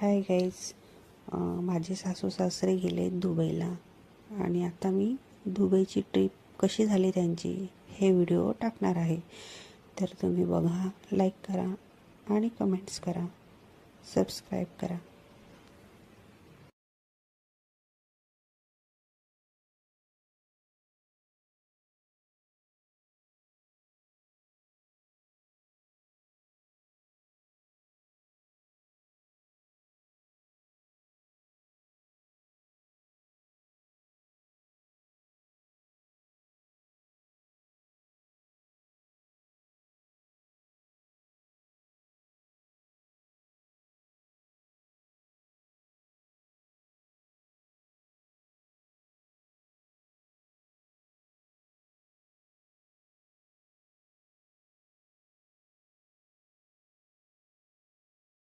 Hi guys माझे सासू सासरे गेले दुबईला. आणि आता मी दुबईची ट्रिप कशी झाली त्यांची हे व्हिडिओ टाकणार आहे. तर तुम्ही बघा लाईक करा आणि कमेंट्स करा. सबस्क्राईब करा.